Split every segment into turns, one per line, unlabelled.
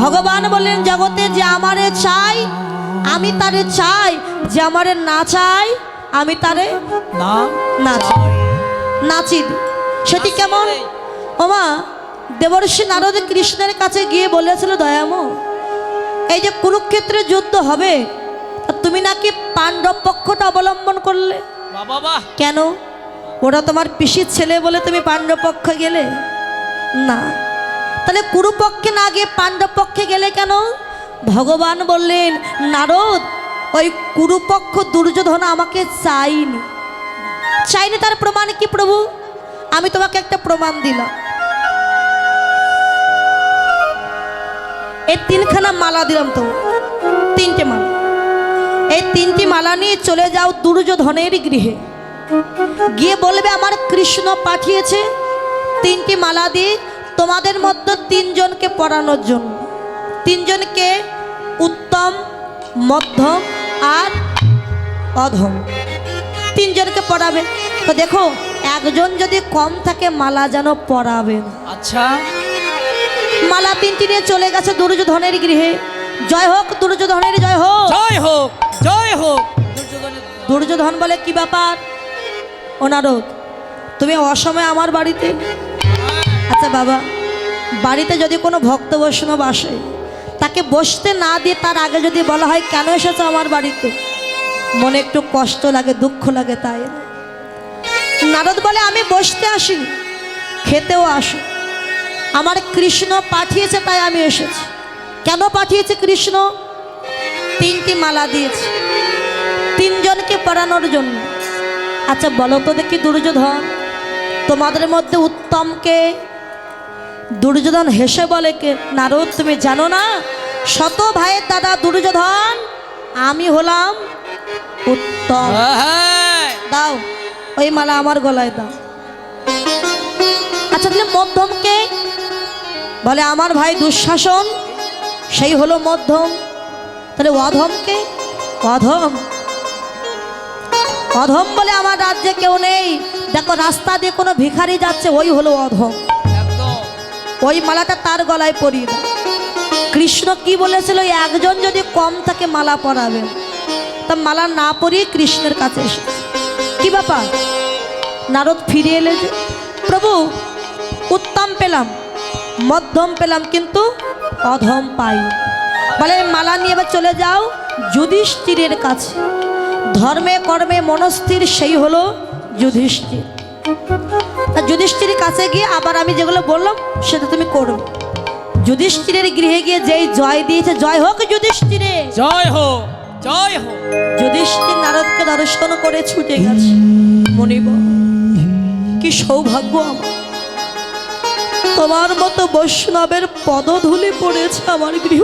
ভগবান বললেন জগতে যে আমারে চাই আমি তারে চাই। যে আমারে না চাই আমি তারে নাচি সেটি কেমন? ওমা দেবর্ষী নারদ কৃষ্ণের কাছে গিয়ে বলেছিল দয়াম এই যে কুরুক্ষেত্রে যুদ্ধ হবে তুমি নাকি পাণ্ডব পক্ষটা অবলম্বন করলে? কেন? ওরা তোমার পিসির ছেলে বলে তুমি পাণ্ডব পক্ষে গেলে? না। তাহলে কুরুপক্ষে না গিয়ে পাণ্ডব পক্ষে গেলে কেন? ভগবান বললেন, নারদ, ওই কুরুপক্ষ দুর্যোধন আমাকে চাইনি চাইনি তার প্রমাণ কি প্রভু? আমি তোমাকে একটা প্রমাণ দিলাম। এই তিনখানা মালা দিলাম তো তিনটে মালা। এই তিনটি মালা নিয়ে চলে যাও দুর্যোধনের গৃহে। গিয়ে বলবে, আমার কৃষ্ণ পাঠিয়েছে তিনটি মালা দিয়ে তোমাদের মধ্যে তিনজনকে পড়ানোর জন্য। তিনজনকে উত্তম মধ্যম আর অধম। তিনজনকে পড়াবে। তো দেখো একজন যদি কম থাকে মালা যেন পড়াবে
আচ্ছা।
মালা তিনটি নিয়ে চলে গেছে দুর্যোধনের গৃহে। জয় হোক দুর্যোধনের জয় হোক।
জয় হোক জয় হোক।
দুর্যোধন বলে কি ব্যাপার? ও নারদ তুমি অসময়ে আমার বাড়িতে? আচ্ছা বাবা। বাড়িতে যদি কোনো ভক্ত বৈষ্ণব আসে, তাকে বসতে না দিয়ে তার আগে যদি বলা হয়, কেন এসেছ আমার বাড়িতে? মনে একটু কষ্ট লাগে, দুঃখ লাগে তাই। নারদ বলে, আমি বসতে আসি, খেতেও আসি। আমার কৃষ্ণ পাঠিয়েছে, তাই আমি এসেছি। কেন পাঠিয়েছে কৃষ্ণ? তিনটি মালা দিয়েছে। তিনজনকে পড়ানোর জন্য। আচ্ছা বলো তো দেখি, দুর্যোধন, তোমাদের মধ্যে উত্তমকে দুর্যোধন হেসে বলে কে নারদ তুমি জানো না? শত ভাইয়ের দাদা দুর্যোধন আমি হলাম উত্তম। দাও ওই মালা আমার গলায় দাও। আচ্ছা তাহলে মধ্যমকে বলে আমার ভাই দুঃশাসন সেই হলো মধ্যম। তাহলে অধমকে অধম। অধম বলে আমার রাজ্যে কেউ নেই। দেখো রাস্তা দিয়ে কোনো ভিখারি যাচ্ছে ওই হলো অধম। ওই মালাটা তার গলায় পরিয়ে কৃষ্ণ কি বলেছিল? একজন যদি কম থাকে মালা পরাবে। তা মালা না পরিয়ে কৃষ্ণের কাছে এসেছে। কি ব্যাপার? নারদ ফিরে এলে যে, প্রভু, উত্তম পেলাম, মধ্যম পেলাম কিন্তু অধম পাই বলে, মালা নিয়ে এবার চলে যাও যুধিষ্ঠিরের কাছে। ধর্মে কর্মে মনস্থির সেই হলো যুধিষ্ঠির। তা যুধিষ্ঠিরের কাছে গিয়ে আবার আমি যেগুলো বললাম সেটা তুমি করো। যুধিষ্ঠিরের গৃহে গিয়ে যেই জয় দিয়েছে জয় হোক যুধিষ্ঠিরে।
জয় হোক জয় হোক।
যুধিষ্ঠির নারদকে দর্শন করে ছুটে গেছে। মনিব কি সৌভাগ্য আমার। তোমার মতো বৈষ্ণবের পদধূলি পড়েছে আমার গৃহ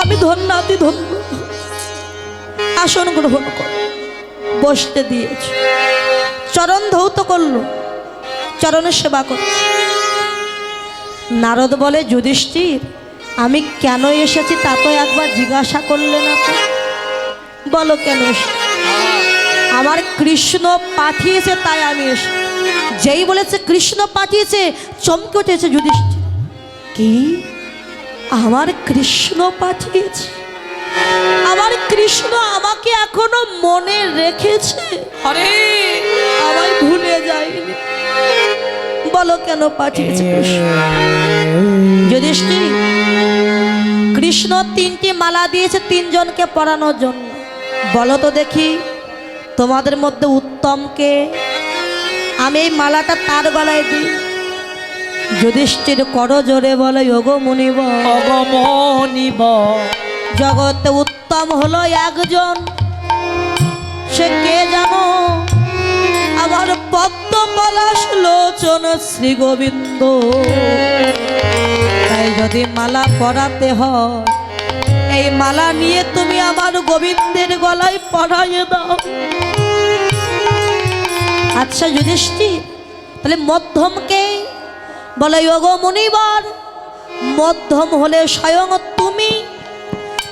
আমি ধন্যাতি ধন্য। আসন গ্রহণ কর বসতে দিয়েছে। চরণ ধৌত করল চরণের সেবা করল নারদ বলে, যুধিষ্ঠির, আমি কেন এসেছি তা তো একবার জিজ্ঞাসা করলে না তো? বলো কেন আমার কৃষ্ণ পাঠিয়েছে, তাই আমি এসে যেই বলেছে কৃষ্ণ পাঠিয়েছে, চমকে উঠেছে যুধিষ্ঠির। কি? আমার কৃষ্ণ পাঠিয়েছে? আমার কৃষ্ণ আমাকে এখনও মনে রেখেছে।
আরে।
আমায় ভুলে যায়নি। বলো কেন পাঠিয়েছে কৃষ্ণ? যুধিষ্ঠির কৃষ্ণ তিনটি মালা দিয়েছে তিনজনকে পড়ানোর জন্য। বলো তো দেখি তোমাদের মধ্যে উত্তমকে আমি এই মালাটা তার গলায় দিই। যুধিষ্ঠির কর জোরে বলে যোগ মুনিব
অগমনিব
জগতে উত্তম হলো একজন। সে কে জানো? আমার পদ্ম পলাশ লোচন শ্রী গোবিন্দ। তাই যদি মালা পরাতে হয়, এই মালা নিয়ে তুমি আমার গোবিন্দের গলায় পরাইয়ে দাও। আচ্ছা যুধিষ্ঠির, তাহলে মধ্যমকে বলে যোগ মুনিবার, মধ্যম হলে স্বয়ং তুমি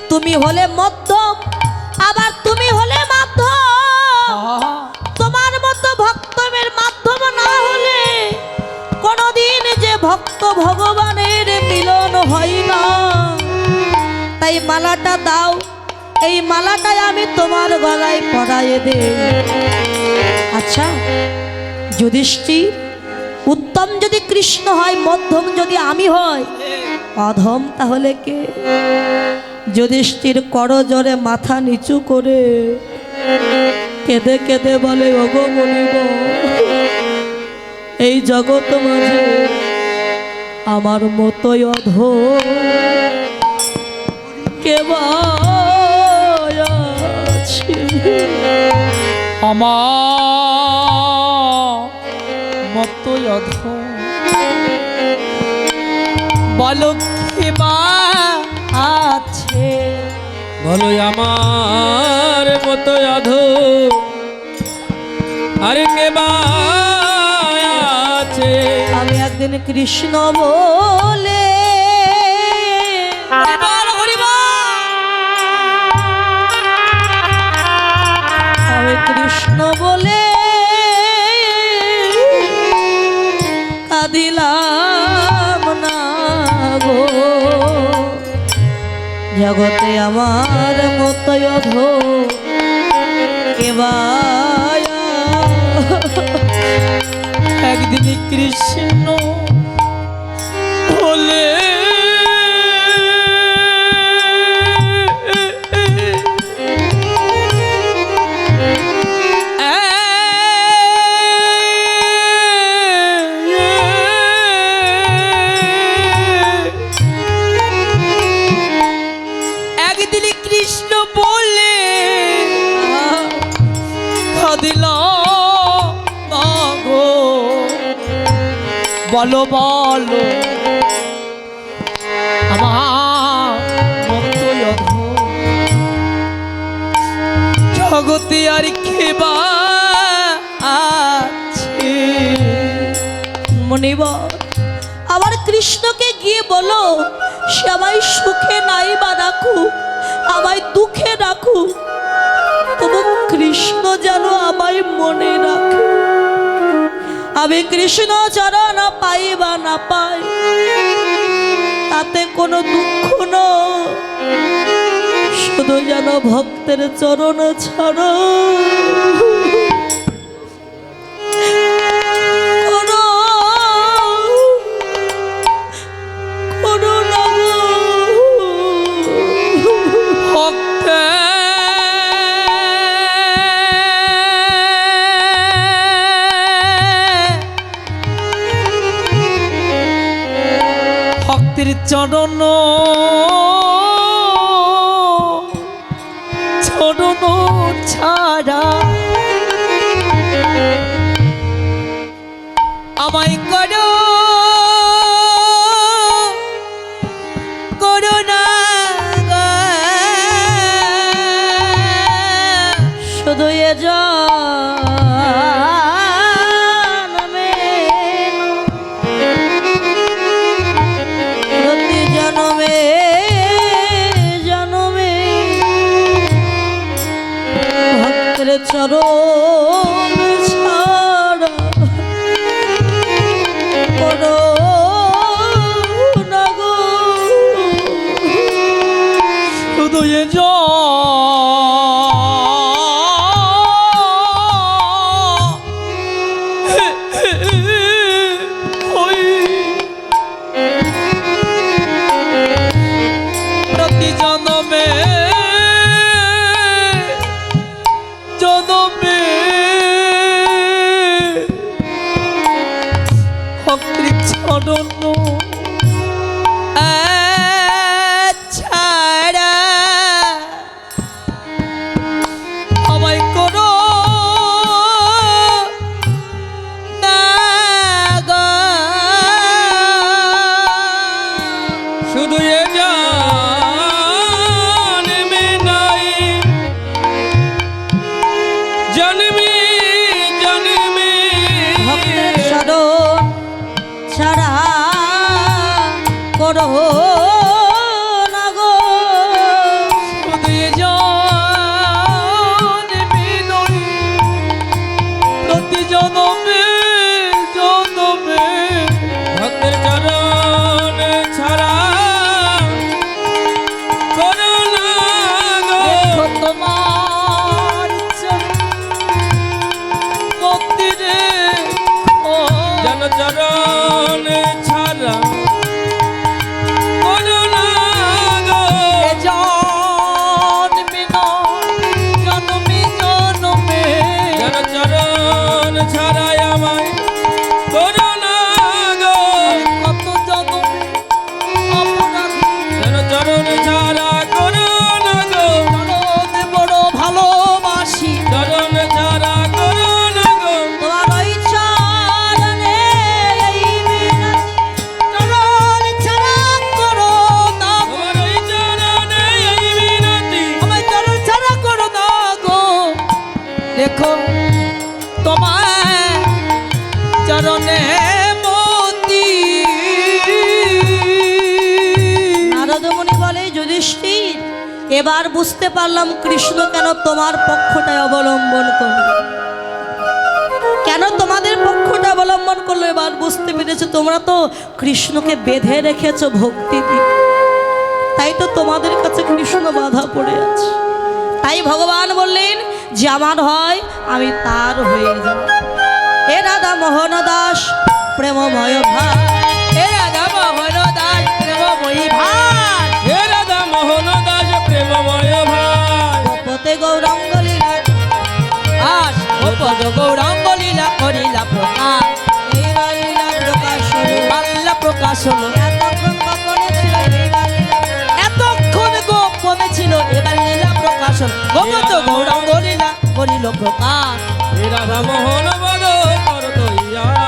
তুমি হলে মধ্যম আবার তুমি হলে মাধ্যম তোমার মতো ভক্তমের মাধ্যম না হলে কোনোদিন যে ভক্ত ভগবানের মিলন হয় না। তাই মালাটা দাও এই মালাটাই আমি তোমার গলায় পরাইয়ে দে আচ্ছা যুধিষ্ঠির উত্তম যদি কৃষ্ণ হয় মধ্যম যদি আমি হয় অধম তাহলে কে? যুধিষ্ঠির করজরে মাথা নিচু করে কেঁদে কেঁদে বলে, ওগো মনিব, এই জগৎ মাঝে আমার মতোই অধ।
মতো অধ। বলো
বলো আমার মতো অধ। আরে কে আছে?
আমি একদিন কৃষ্ণ বলে। আমি কৃষ্ণ বলে কাঁদিলাম। জগতে আমার মতোই অধ।
একদিন কৃষ্ণ বলো বলো। আমার জগতে আর
আবার কৃষ্ণকে গিয়ে বলো, সে আমায় সুখে নাই বা রাখুক আমায় দুঃখে রাখুক তবু কৃষ্ণ যেন আমায় মনে রাখে। আমি কৃষ্ণ চরণ পাই বা না পাই। তাতে কোনো দুঃখ ন শুধু যেন ভক্তের চরণ ছাড়ো।
চরণ। চরণ ছাড়া আমায় করো।
চরণ করো
করে
এবার বুঝতে পারলাম কৃষ্ণ কেন তোমার পক্ষটায় অবলম্বন করল। কেন তোমাদের পক্ষটা অবলম্বন করল এবার বুঝতে পেরেছ? তোমরা তো কৃষ্ণকে বেঁধে রেখেছো ভক্তি দিয়ে। তাই তো তোমাদের কাছে কৃষ্ণ বাধা পড়ে আছে। তাই ভগবান বললেন, যে আমার হয়, আমি তার হয়ে যাব। এ রাধা মোহন দাস প্রেমময় ভাই।
হে রাধা মোহন
গৌরাঙ্গ লীলা
আস পদ গৌরাঙ্গ লীলা করিলা প্রকাশ
এই বালীলা প্রকাশ হলো।
বাল্লা প্রকাশ হলো
এতক্ষণ গোপনে ছিল এই বালীলা
এতক্ষণ গোপনে ছিল এবার লীলা প্রকাশ হলো। গোপত গৌরাঙ্গ লীলা করিল প্রকাশ
রাধা মোহন